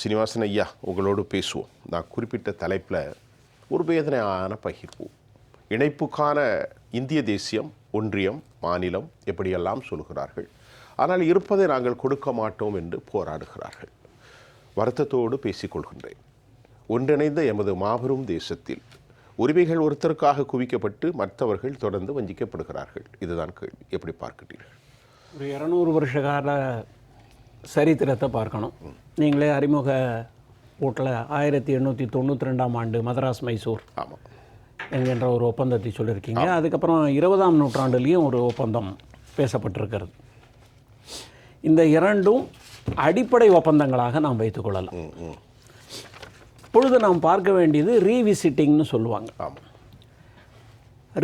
சீனிவாசன் ஐயா உங்களோடு பேசுவோம். நான் குறிப்பிட்ட தலைப்பில் ஒரு வேதனையான பகிர்வு. இணைப்புக்கான இந்திய தேசியம் ஒன்றியம் மாநிலம் எப்படியெல்லாம் சொல்கிறார்கள் ஆனால் இருப்பதை நாங்கள் கொடுக்க மாட்டோம் என்று போராடுகிறார்கள். வருத்தத்தோடு பேசிக்கொள்கின்றேன். ஒன்றிணைந்த எமது மாபெரும் தேசத்தில் உரிமைகள் ஒருத்தருக்காக குவிக்கப்பட்டு மற்றவர்கள் தொடர்ந்து வஞ்சிக்கப்படுகிறார்கள். இதுதான் கேள்வி. எப்படி பார்க்கிறீர்கள் ஒரு இரநூறு வருஷ கால சரித்திரத்தை பார்க்கணும். நீங்களே அறிமுக ஊட்டில் ஆயிரத்தி எண்ணூற்றி தொண்ணூற்றி ரெண்டாம் ஆண்டு மதராஸ் மைசூர் ஆமாம் என்கின்ற ஒரு ஒப்பந்தத்தை சொல்லியிருக்கீங்க. அதுக்கப்புறம் இருபதாம் நூற்றாண்டுலேயும் ஒரு ஒப்பந்தம் பேசப்பட்டிருக்கிறது. இந்த இரண்டும் அடிப்படை ஒப்பந்தங்களாக நாம் வைத்துக்கொள்ளலாம் இப்பொழுது நாம் பார்க்க வேண்டியது ரீவிசிட்டிங்னு சொல்லுவாங்க. ஆமாம்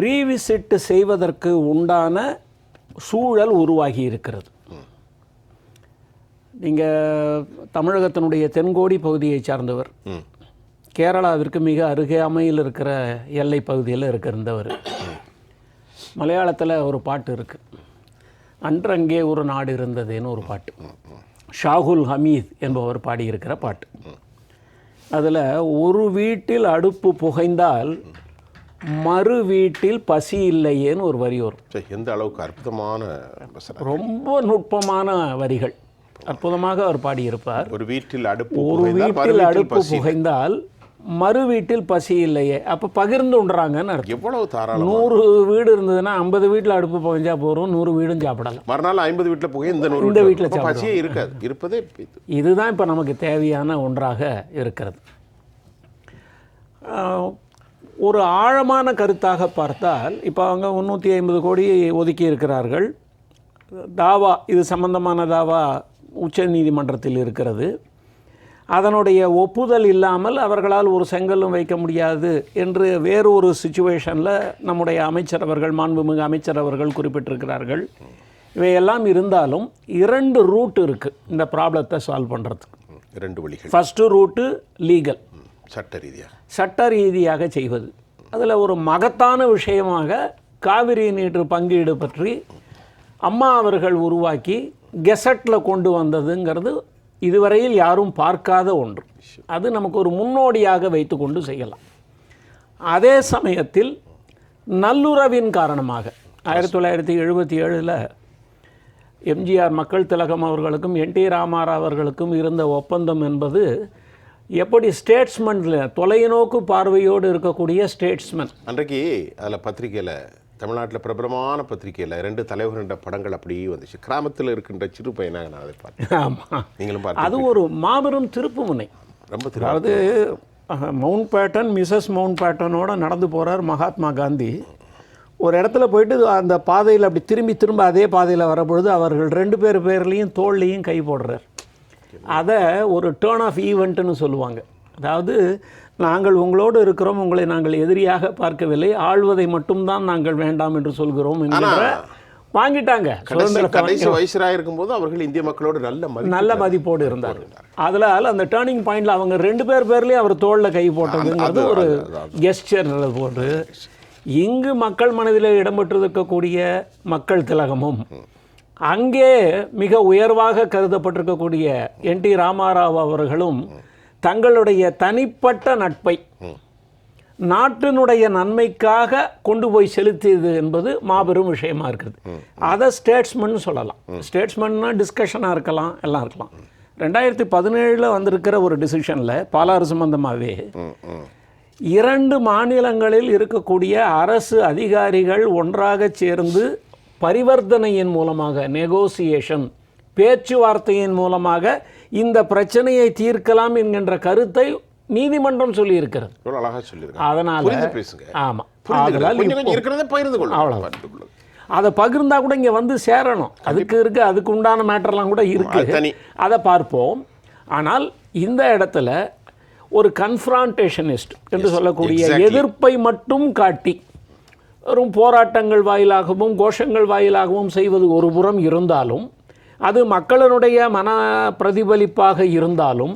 ரீவிசிட் செய்வதற்கு உண்டான சூழல் உருவாகி இருக்கிறது. நீங்கள் தமிழகத்தினுடைய தென்கோடி பகுதியை சார்ந்தவர். கேரளாவிற்கு மிக அருகாமையில் இருக்கிற எல்லை பகுதியில் இருக்கிறவர் மலையாளத்தில் ஒரு பாட்டு இருக்குது அன்றங்கே ஒரு நாடு இருந்ததுன்னு ஒரு பாட்டு. ஷாகுல் ஹமீத் என்பவர் பாடியிருக்கிற பாட்டு. அதில் ஒரு வீட்டில் அடுப்பு புகைந்தால் மறு வீட்டில் பசி இல்லையேன்னு ஒரு வரி வரும். எந்த அளவுக்கு அற்புதமான ரொம்ப நுட்பமான வரிகள். அற்புதமாக அவர் பாடியிருப்பார். ஒரு வீட்டில் அடுப்பு ஒரு வீட்டில் அடுப்பு புகைந்தால் மறு வீட்டில் பசி இல்லையே. அப்போ பகிர்ந்து உண்றாங்கன்னு அர்த்தம். எவ்வளவு தாராளம்? நூறு வீடு இருந்ததுன்னா ஐம்பது வீட்டில் அடுப்பு புகைஞ்சா போகிறோம் நூறு வீடும் சாப்பிடலாம். மறுநாள் ஐம்பது வீட்டில் புகை இந்த நூறு இந்த வீட்டில். பசியே இருக்காது. இருப்பதே இது. இதுதான் இப்போ நமக்கு தேவையான ஒன்றாக இருக்கிறது. ஒரு ஆழமான கருத்தாக பார்த்தால் இப்போ அவங்க முந்நூற்றி ஐம்பது கோடி ஒதுக்கி இருக்கிறார்கள். தாவா இது சம்பந்தமான தாவா உச்ச நீதிமன்றத்தில் இருக்கிறது. அதனுடைய ஒப்புதல் இல்லாமல் அவர்களால் ஒரு செங்கல்லும் வைக்க முடியாது என்று வேறு ஒரு சுச்சுவேஷனில் நம்முடைய அமைச்சர் அவர்கள் மாண்புமிகு அமைச்சர் அவர்கள் குறிப்பிட்டிருக்கிறார்கள். இவையெல்லாம் இருந்தாலும் இரண்டு ரூட் இருக்குது இந்த ப்ராப்ளத்தை சால்வ் பண்ணுறதுக்கு இரண்டு வழிகள். ஃபஸ்ட்டு ரூட்டு லீகல் சட்ட ரீதியாக. சட்ட ரீதியாக செய்வது. அதில் ஒரு மகத்தான விஷயமாக காவிரி நீர் பங்கீடு பற்றி அம்மா அவர்கள் உருவாக்கி கெசட்டில் கொண்டு வந்ததுங்கிறது இதுவரையில் யாரும் பார்க்காத ஒன்று. அது நமக்கு ஒரு முன்னோடியாக வைத்துக்கொண்டு செய்யலாம். அதே சமயத்தில் நல்லுறவின் காரணமாக ஆயிரத்தி தொள்ளாயிரத்தி எழுபத்தி ஏழில் எம்ஜிஆர் மக்கள் திலகம் அவர்களுக்கும் என் டி ராமாராவ் அவர்களுக்கும் இருந்த ஒப்பந்தம் என்பது எப்படி ஸ்டேட்ஸ்மன்ல தொலைநோக்கு பார்வையோடு இருக்கக்கூடிய ஸ்டேட்ஸ்மென். அன்றைக்கு அதில் பத்திரிகையில் தமிழ்நாட்டில் பிரபலமான பத்திரிக்கையில் ரெண்டு தலைவர்கள படங்கள் அப்படியே வந்துச்சு. கிராமத்தில் இருக்கின்ற சிறு பையனாக நான் அதை பார்த்தேன். ஆமாம் நீங்களும் அது பார்த்து ஒரு மாபெரும் திருப்புமுனை. ரொம்ப திரு அதாவது மவுண்ட் பேட்டன் மிஸ்ஸஸ் மவுண்ட் பேட்டனோட நடந்து போகிறார் மகாத்மா காந்தி. ஒரு இடத்துல போயிட்டு அந்த பாதையில் அப்படி திரும்பி திரும்ப அதே பாதையில் வரப்பொழுது அவர்கள் ரெண்டு பேர் பேர்லேயும் தோல்லையும் கை போடுறார். அதை ஒரு டேர்ன் ஆஃப் ஈவெண்ட்டுன்னு சொல்லுவாங்க. அதாவது நாங்கள் உங்களோடு இருக்கிறோம் உங்களை நாங்கள் எதிரியாக பார்க்கவில்லை. ஆள்வதை மட்டும்தான் நாங்கள் வேண்டாம் என்று சொல்கிறோம் என்கிற வாங்கிட்டாங்க. கடைசி வயசராக இருக்கும்போது அவர்கள் இந்திய மக்களோடு நல்ல நல்ல மதிப்போடு இருந்தார் அதனால் அந்த டேர்னிங் பாயிண்ட்ல அவங்க ரெண்டு பேர் பேர்லயும் அவர் தோளில் கை போட்டதுங்கிறது ஒரு கெஸ்டர் போட்டு இங்கு மக்கள் மனதில் இடம்பெற்றிருக்கக்கூடிய மக்கள் திலகமும் அங்கே மிக உயர்வாக கருதப்பட்டிருக்கக்கூடிய என் டி ராமாராவ் அவர்களும் தங்களுடைய தனிப்பட்ட நட்பை நாட்டினுடைய நன்மைக்காக கொண்டு போய் செலுத்தியது என்பது மாபெரும் விஷயமா இருக்குது. அதை ஸ்டேட்ஸ்மன் சொல்லலாம். ஸ்டேட்ஸ்மன்னா டிஸ்கஷனாக இருக்கலாம் எல்லாம் இருக்கலாம். ரெண்டாயிரத்தி பதினேழில் வந்திருக்கிற ஒரு டிசிஷனில் பாலாறு சம்பந்தமாகவே. இரண்டு மாநிலங்களில் இருக்கக்கூடிய அரசு அதிகாரிகள் ஒன்றாக சேர்ந்து பரிவர்த்தனையின் மூலமாக நெகோசியேஷன் பேச்சுவார்த்தையின் மூலமாக இந்த பிரச்சனையை தீர்க்கலாம் என்கின்ற கருத்தை நீதிமன்றம் அழகாக சொல்லியிருக்காங்க. அதனால ஆமாம் புரிந்துக்கிறேன். அதனால் இருக்கிறத. அதை பகிர்ந்தா கூட இங்கே வந்து சேரணும். அதுக்கு இருக்கு அதுக்கு உண்டான மேட்டர்லாம் கூட இருக்கு. அது பார்ப்போம். ஆனால் இந்த இடத்துல ஒரு கன்ஃப்ரான்டேஷனிஸ்ட் என்று சொல்லக்கூடிய. எதிர்ப்பை மட்டும் காட்டி வெறும் போராட்டங்கள் வாயிலாகவும் கோஷங்கள் வாயிலாகவும் செய்வது ஒரு புறம் இருந்தாலும் அது மக்களினுடைய மன பிரதிபலிப்பாக இருந்தாலும்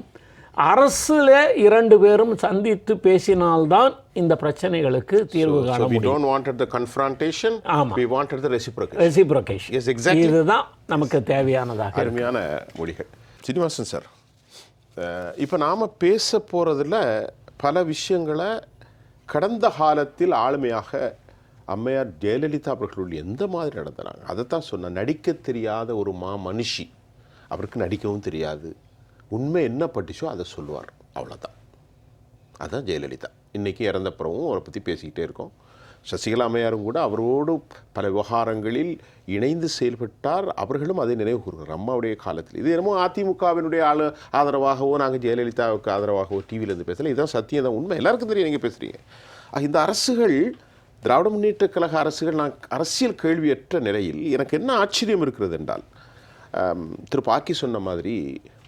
அரசுல இரண்டு பேரும் சந்தித்து பேசினால்தான் இந்த பிரச்சனைகளுக்கு தீர்வு காண So we don't wanted the confrontation. ஆமா. We wanted the reciprocation. Reciprocation Yes, exactly. இதுதான் நமக்கு தேவையானதாக. அருமையான மொழிகள் சீனிவாசன் சார் இப்போ நாம் பேச போகிறதுல பல விஷயங்களை கடந்த காலத்தில் ஆளுமையாக அம்மையார் ஜெயலலிதா அவர்களுடைய எந்த மாதிரி நடந்தினாங்க அதைத்தான் சொன்னேன் நடிக்க தெரியாத ஒரு மா மனுஷி அவருக்கு நடிக்கவும் தெரியாது. உண்மை என்ன பட்டுச்சோ அதை சொல்லுவார். அவ்வளோதான் அதுதான் ஜெயலலிதா. இன்றைக்கி இறந்தப்புறமும் அவரை பற்றி பேசிக்கிட்டே இருக்கோம். சசிகலா அம்மையாரும் கூட அவரோடு பல விவகாரங்களில் இணைந்து செயல்பட்டார். அவர்களும் அதை நினைவு கூறுகிறார். அம்மாவுடைய காலத்தில். இது என்னமோ அதிமுகவினுடைய ஆளு ஆதரவாகவோ நாங்கள் ஜெயலலிதாவுக்கு ஆதரவாகவோ டிவியிலேருந்து பேசலை. இதுதான் சத்தியம் தான் உண்மை. எல்லாருக்கும் தெரியும் நீங்கள் பேசுகிறீங்க இந்த அரசுகள் திராவிட முன்னேற்ற கழக அரசுகள் நான் அரசியல் கேள்வியற்ற நிலையில் எனக்கு என்ன ஆச்சரியம் இருக்கிறது என்றால் திரு பாக்கி சொன்ன மாதிரி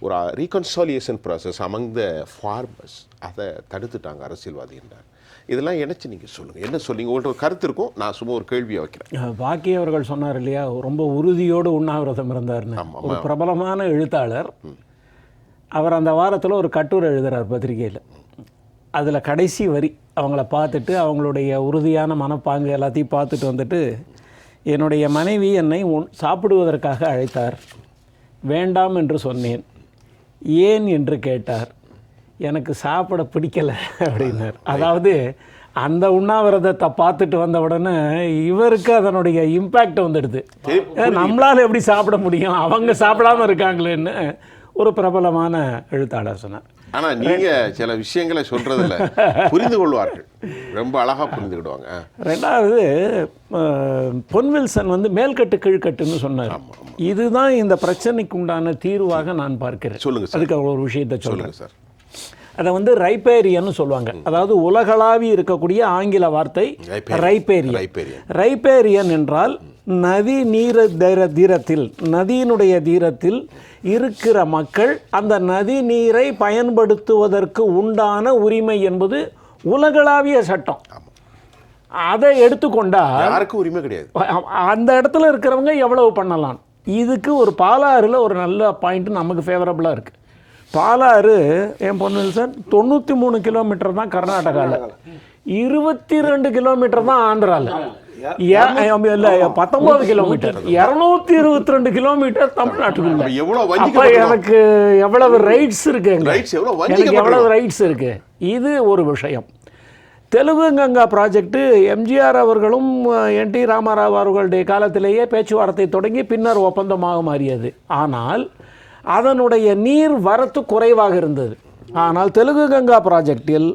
ஒரு reconciliation process among the farmers அதை தடுத்துட்டாங்க அரசியல்வாதி என்றார். இதெல்லாம் இணைச்சு நீங்கள் சொல்லுங்கள் என்ன சொல்லுங்க உங்கள்ட்ட ஒரு கருத்து இருக்கும். நான் சும்மா ஒரு கேள்வியை வைக்கிறேன். பாக்கி அவர்கள் சொன்னார் இல்லையா? ரொம்ப உறுதியோடு உண்ணாவிரதம் இருந்தார்னு. ஒரு பிரபலமான எழுத்தாளர். அவர் அந்த வாரத்தில் ஒரு கட்டுரை எழுதுறார் பத்திரிகையில். அதில் கடைசி வரி அவங்கள பார்த்துட்டு அவங்களுடைய உறுதியான மனப்பாங்கு எல்லாத்தையும் பார்த்துட்டு வந்துட்டு என்னுடைய மனைவி என்னை உண் சாப்பிடுவதற்காக அழைத்தார். வேண்டாம் என்று சொன்னேன். ஏன் என்று கேட்டார். எனக்கு சாப்பிட பிடிக்கல அப்படின்னார். அதாவது அந்த உண்ணாவிரதத்தை பார்த்துட்டு வந்த உடனே இவருக்கு அதனுடைய இம்பேக்ட் வந்துடுது. நம்மளால எப்படி சாப்பிட முடியும்? அவங்க சாப்பிடாம இருக்காங்களேன்னு ஒரு பிரபலமான எழுத்தாளர் சொன்னார். ஆனால் நீங்கள் சில விஷயங்களை சொல்கிறதில்ல புரிந்து கொள்வார்கள். ரொம்ப அழகாக புரிந்துக்கிடுவாங்க. ரெண்டாவது பொன்வில்சன் வந்து மேல்கட்டு கீழ்கட்டுன்னு சொன்னார். இதுதான் இந்த பிரச்சனைக்கு உண்டான தீர்வாக நான் பார்க்கிறேன். சொல்லுங்க சார். அதுக்கு ஒரு விஷயத்தை சொல்லுங்கள் சார். அதை வந்து ரைப்பேரியன்னு சொல்லுவாங்க. அதாவது உலகளாவி இருக்கக்கூடிய ஆங்கில வார்த்தை. ரைப்பேரியன். ரைப்பேரியன் என்றால் நதி நீர தீர தீரத்தில் நதியினுடைய தீரத்தில் இருக்கிற மக்கள் அந்த நதி நீரை பயன்படுத்துவதற்கு உண்டான உரிமை என்பது உலகளாவிய சட்டம். அதை எடுத்துக்கொண்டா யாருக்கும் உரிமை கிடையாது. அந்த இடத்துல இருக்கிறவங்க எவ்வளவு பண்ணலாம்? இதுக்கு ஒரு பாலாறுல ஒரு நல்ல பாயிண்ட் நமக்கு ஃபேவரபுளாக இருக்குது பாலாறு என் பொண்ணு சார் தொண்ணூற்றி மூணு கிலோமீட்டர் தான் கர்நாடகாவில் இருபத்தி ரெண்டு கிலோமீட்டர் தான் ஆந்திராவில் பத்தொன்பது கிலோமீட்டர் இரநூத்தி இருபத்தி ரெண்டு கிலோமீட்டர் தமிழ்நாட்டுக்குள்ள. அப்ப எவ்வளோ அப்ப வஞ்சிக்கப்பட்டிருக்கோம் எனக்கு எவ்வளவு ரைட்ஸ் இருக்கு எவ்வளவு எனக்கு. எவ்வளவு ரைட்ஸ் இருக்கு? இது ஒரு விஷயம். தெலுங்கு கங்கா ப்ராஜெக்ட் எம்ஜிஆர் அவர்களும் என் டி ராமாராவ் அவர்களுடைய காலத்திலேயே பேச்சுவார்த்தை தொடங்கி பின்னர் ஒப்பந்தமாக மாறியது. ஆனால் அதனுடைய நீர் வரத்து குறைவாக இருந்தது. ஆனால் தெலுங்கு கங்கா ப்ராஜெக்டில்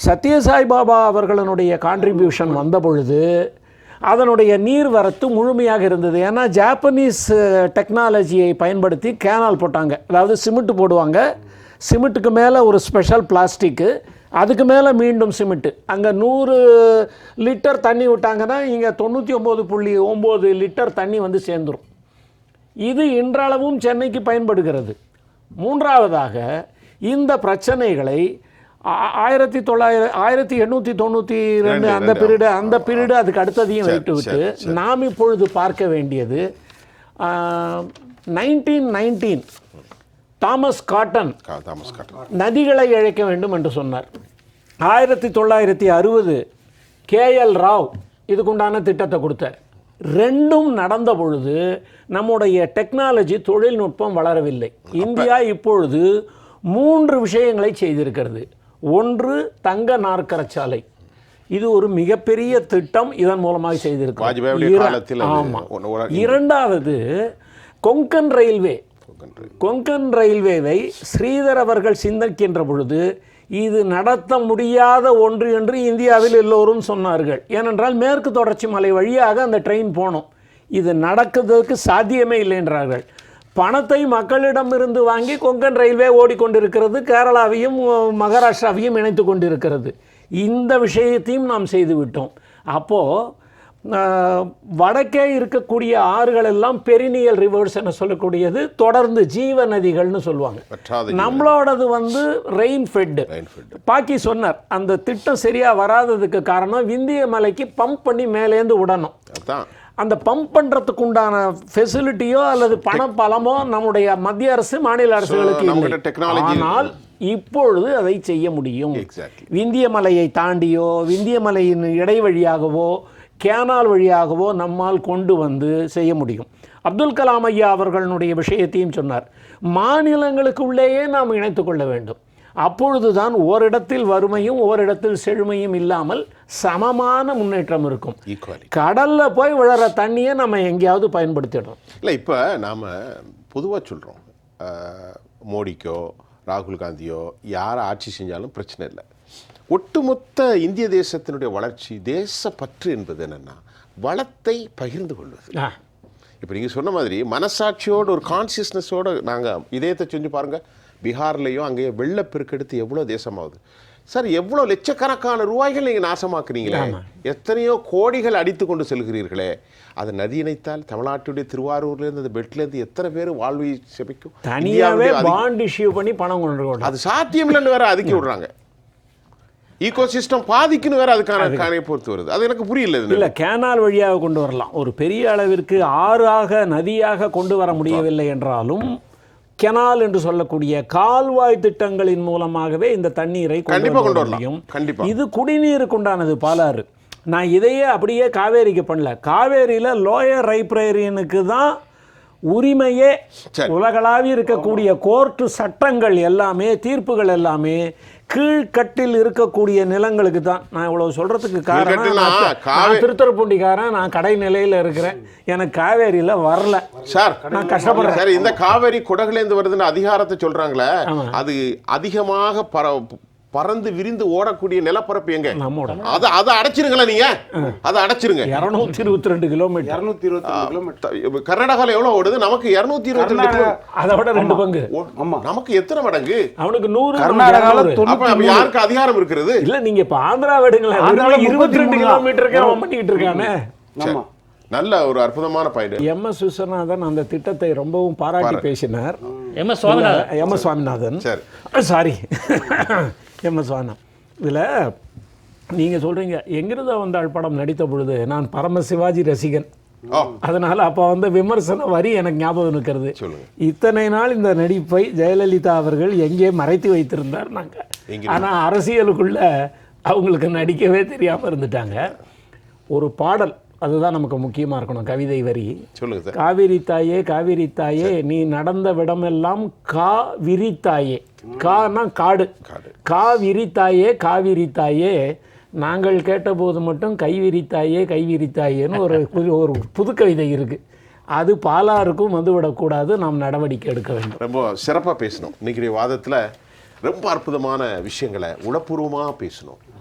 சத்யசாய் பாபா அவர்களுடைய கான்ட்ரிபியூஷன் வந்த பொழுது அதனுடைய நீர் வரத்து முழுமையாக இருந்தது. ஏன்னா ஜாப்பனீஸ் டெக்னாலஜியை பயன்படுத்தி கேனால் போட்டாங்க. அதாவது சிமெண்ட்டு போடுவாங்க. சிமெண்ட்டுக்கு மேலே ஒரு ஸ்பெஷல் பிளாஸ்டிக்கு அதுக்கு மேலே மீண்டும் சிமெண்ட்டு அங்கே நூறு லிட்டர் தண்ணி விட்டாங்கன்னா இங்கே தொண்ணூற்றி ஒம்பது புள்ளி ஒம்பது லிட்டர் தண்ணி வந்து சேர்ந்துரும். இது இன்றளவும் சென்னைக்கு பயன்படுகிறது. மூன்றாவதாக இந்த பிரச்சனைகளை ஆயிரத்தி தொள்ளாயிரம் ஆயிரத்தி எண்ணூற்றி தொண்ணூற்றி ரெண்டு அந்த. பீரியடு அந்த பீரியடு அதுக்கு அடுத்ததையும் சரி, விட்டு நாம் இப்பொழுது பார்க்க வேண்டியது nineteen nineteen Thomas Cotton Thomas Cotton. நதிகளை இழைக்க வேண்டும் என்று சொன்னார். ஆயிரத்தி தொள்ளாயிரத்தி அறுபது கேஎல் ராவ் இதுக்குண்டான திட்டத்தை கொடுத்தார். ரெண்டும் நடந்த பொழுது நம்முடைய டெக்னாலஜி தொழில்நுட்பம் வளரவில்லை. இந்தியா இப்பொழுது மூன்று விஷயங்களை செய்திருக்கிறது. ஒன்று தங்க நாற்கரச்சாலை. இது ஒரு மிகப்பெரிய திட்டம் இதன் மூலமாக செய்திருக்கிறோம் இரண்டாவது கொங்கன் ரயில்வே. கொங்கன் ரயில்வேவை ஸ்ரீதர் அவர்கள் சிந்திக்கின்ற பொழுது இது நடத்த முடியாத ஒன்று என்று இந்தியாவில் எல்லோரும் சொன்னார்கள். ஏனென்றால் மேற்கு தொடர்ச்சி மலை வழியாக அந்த ட்ரெயின் போனோம். இது நடக்கிறதுக்கு சாத்தியமே இல்லை என்றார்கள் பணத்தை மக்களிடமிருந்து வாங்கி கொங்கன் ரயில்வே ஓடிக்கொண்டிருக்கிறது கேரளாவையும் மகாராஷ்டிராவையும் இணைத்து கொண்டிருக்கிறது. இந்த விஷயத்தையும் நாம் செய்துவிட்டோம் அப்போது வடக்கே இருக்கக்கூடிய ஆறுகள் எல்லாம் பெரினியல் ரிவர்ஸ் என சொல்லக்கூடியது தொடர்ந்து ஜீவ நதிகள்னு சொல்லுவாங்க. நம்மளோடது வந்து ரெயின் ஃபெட் Rainfed. பாக்கி சொன்னார் அந்த திட்டம் சரியா வராததுக்கு காரணம் விந்திய மலைக்கு பம்ப் பண்ணி மேலேந்து விடணும் அதான். அந்த பம்ப் பண்ணுறதுக்கு உண்டான ஃபெசிலிட்டியோ அல்லது பண பலமோ நம்முடைய மத்திய அரசு மாநில அரசுகளுக்கு இல்லை. ஆனால் இப்பொழுது அதை செய்ய முடியும். விந்திய மலையை தாண்டியோ விந்திய மலையின் இடை வழியாகவோ கேனால் வழியாகவோ நம்மால் கொண்டு வந்து செய்ய முடியும் அப்துல் கலாம் ஐயா அவர்களுடைய விஷயத்தையும் சொன்னார் மாநிலங்களுக்கு உள்ளேயே நாம் இணைத்துக் கொள்ள வேண்டும் அப்பொழுதுதான் ஓரிடத்தில் வறுமையும் ஓரிடத்தில் செழுமையும் இல்லாமல் சமமான முன்னேற்றம் இருக்கும். ஈக்குவலி கடல்ல போய் விழற தண்ணியை நம்ம எங்கேயாவது பயன்படுத்திடுறோம் இல்லை இப்போ நாம் பொதுவாக சொல்கிறோம் மோடிக்கோ ராகுல் காந்தியோ யார் ஆட்சி செஞ்சாலும் பிரச்சனை இல்லை. ஒட்டுமொத்த இந்திய தேசத்தினுடைய வளர்ச்சி தேசப்பற்று என்பது என்னென்னா வளத்தை பகிர்ந்து கொள்வது. இப்போ நீங்கள் சொன்ன மாதிரி மனசாட்சியோட ஒரு கான்சியஸ்னஸோடு நாங்கள் இதயத்தை செஞ்சு பாருங்கள் பீகார்லேயும் அங்கேயே வெள்ளப்பெருக்கெடுத்து எவ்வளோ தேசமாகுது? சார் எவ்வளோ லட்சக்கணக்கான ரூபாய்கள் நீங்கள் நாசமாக்குறீங்களே? எத்தனையோ கோடிகள் அடித்து கொண்டு செல்கிறீர்களே? அது நதி இணைத்தால் தமிழ்நாட்டுடைய திருவாரூர்லேருந்து அந்த பெட்லேருந்து எத்தனை பேர் வாழ்வை செபிக்கும்? அதி- பாண்ட் இஷ்யூ பண்ணி பணம் கொண்டு. அது சாத்தியம் இல்லைன்னு வேற அதுக்கி விடுறாங்க. ஈகோ சிஸ்டம் பாதிக்குன்னு வேற அதுக்கான காணியை பொறுத்து வருது. அது எனக்கு புரியல இது இல்ல கேனால் வழியாக கொண்டு வரலாம். ஒரு பெரிய அளவிற்கு ஆறாக நதியாக கொண்டு வர முடியவில்லை என்றாலும் கெனால் என்று சொல்லக்கூடிய கால்வாய் திட்டங்களின் மூலமாகவே இந்த தண்ணீரை கொண்டு. முடியும். இது குடிநீருக்கு உண்டானது பாலாறு நான் இதையே அப்படியே காவேரிக்கு பண்ணல காவேரியில லோயர் ரைப்ரேரியனுக்கு தான் உரிமையே சரி. உலகளாவி இருக்கக்கூடிய கோர்ட்டு சட்டங்கள் எல்லாமே தீர்ப்புகள் எல்லாமே கீழ்கட்டில் இருக்கக்கூடிய நிலங்களுக்கு தான் நான் இவ்வளவு சொல்றதுக்கு காரணம் நான் தி- காவே- நான் கடை நிலையில இருக்கிறேன் எனக்கு காவேரியில வரல சார் நான் கஷ்டப்படுறேன் சார் இந்த காவேரி குடகுலேந்து வருதுன்னு அதிகாரத்தை சொல்றாங்களே. அது அதிகமாக பர பறந்து விரிந்து ஓடக்கூடிய நிலப்பரப்பு எங்க? நம்மோட. அதை அதை அடைச்சிருங்களேன் நீங்க. அதை அடைச்சிருங்க. இருநூத்தி இருபத்தி ரெண்டு கிலோமீட்டர். இரநூத்தி இருபத்தி கிலோமீட்டர். கர்நாடகால எவ்வளவு ஓடுது? நமக்கு இருநூத்தி இருபத்தி ரெண்டு அதை விட ரெண்டு பங்கு. ஆமா. நமக்கு எத்தனை மடங்கு? அவனுக்கு நூறு அப்ப யாருக்கு அதிகாரம் இருக்கிறது இல்ல நீங்க இப்ப ஆந்திரா விடுங்களேன். இருபத்தி ரெண்டு 33 கிலோமீட்டருக்கு அவன் பண்ணிக்கிட்டு இருக்கானே. ஆமா. நல்ல ஒரு அற்புதமான பாயிண்ட். எம் எஸ் விஸ்வநாதன் அந்த திட்டத்தை ரொம்பவும் பாராட்டி பேசினார். M S Swaminathan. M S Swaminathan. சரி. சாரி எம் எஸ் இதில் நீங்கள் சொல்கிறீங்க எங்கிருந்த வந்தாள் படம் நடித்த பொழுது நான் பரம சிவாஜி ரசிகன். அதனால் அப்போ வந்து விமர்சன வரி எனக்கு ஞாபகம் இருக்கிறது. இத்தனை நாள் இந்த நடிப்பை ஜெயலலிதா அவர்கள் எங்கே மறைத்து வைத்திருந்தார் நாங்கள்? ஆனால் அரசியலுக்குள்ள அவங்களுக்கு நடிக்கவே தெரியாமல் இருந்துட்டாங்க. ஒரு பாடல் அதுதான் நமக்கு முக்கியமாக இருக்கணும் கவிதை வரி. சொல்லுங்க காவிரி தாயே காவிரி தாயே நீ நடந்த விடமெல்லாம் கா விரித்தாயே கானா காடு. காடு. கா விரித்தாயே காவிரி தாயே. நாங்கள் கேட்டபோது மட்டும் கை விரித்தாயே கை விரித்தாயேன்னு ஒரு புது- ஒரு புது கவிதை இருக்கு. அது பாலாருக்கும் வந்துவிடக்கூடாது நாம் நடவடிக்கை எடுக்க வேண்டும். ரொம்ப சிறப்பாக பேசணும். இன்னைக்கு வாதத்தில் ரொம்ப அற்புதமான விஷயங்களை உளப்பூர்வமாக பேசணும்.